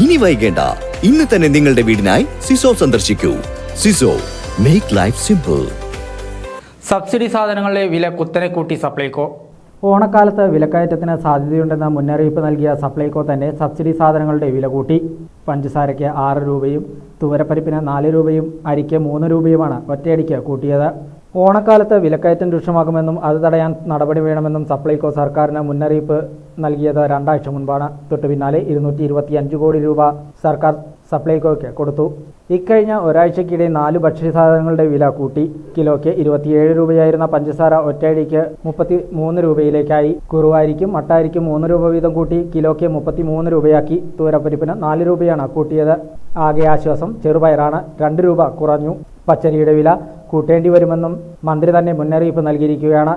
ഇനി വൈകേണ്ട. ഇന്ന് തന്നെ നിങ്ങളുടെ വീടിനായി സിസോ സന്ദർശിക്കൂ. സിസോ മേക്ക് ലൈഫ് സിമ്പിൾ സബ്സിഡി സാധനങ്ങളുടെ വില കുത്തനെ കൂട്ടി സപ്ലൈകോ. ഓണക്കാലത്ത് വിലക്കയറ്റത്തിന് സാധ്യതയുണ്ടെന്ന മുന്നറിയിപ്പ് നൽകിയ സപ്ലൈകോ തന്നെ സബ്സിഡി സാധനങ്ങളുടെ വില കൂട്ടി. പഞ്ചസാരയ്ക്ക് ആറ് രൂപയും തുവരപ്പരിപ്പിന് നാല് രൂപയും അരിക്ക് മൂന്ന് രൂപയുമാണ് ഒറ്റയടിക്ക് കൂട്ടിയത്. ഓണക്കാലത്ത് വിലക്കയറ്റം രൂക്ഷമാകുമെന്നും അത് തടയാൻ നടപടി വേണമെന്നും സപ്ലൈകോ സർക്കാരിന് മുന്നറിയിപ്പ് നൽകിയത് രണ്ടാഴ്ച മുൻപാണ്. തൊട്ടു പിന്നാലെ ഇരുന്നൂറ്റി ഇരുപത്തിയഞ്ച് കോടി രൂപ സർക്കാർ സപ്ലൈകോയ്ക്ക് കൊടുത്തു. ഇക്കഴിഞ്ഞ ഒരാഴ്ചക്കിടെ നാല് ഭക്ഷ്യസാധനങ്ങളുടെ വില കൂട്ടി. കിലോയ്ക്ക് ഇരുപത്തിയേഴ് രൂപയായിരുന്ന പഞ്ചസാര ഒറ്റയടിക്ക് മുപ്പത്തി മൂന്ന് രൂപയിലേക്കായി. കുറുവാരിക്കും മട്ടാരിക്കും മൂന്ന് രൂപ വീതം കൂട്ടി. കിലോയ്ക്ക് മുപ്പത്തി മൂന്ന് രൂപയാക്കി. തൂരപ്പരിപ്പിന് നാല് രൂപയാണ് കൂട്ടിയത്. ആകെ ആശ്വാസം ചെറുപയറാണ് രണ്ട് രൂപ കുറഞ്ഞു. പച്ചരിയുടെ വില കൂട്ടേണ്ടി വരുമെന്നും മന്ത്രി തന്നെ മുന്നറിയിപ്പ് നൽകിയിരിക്കുകയാണ്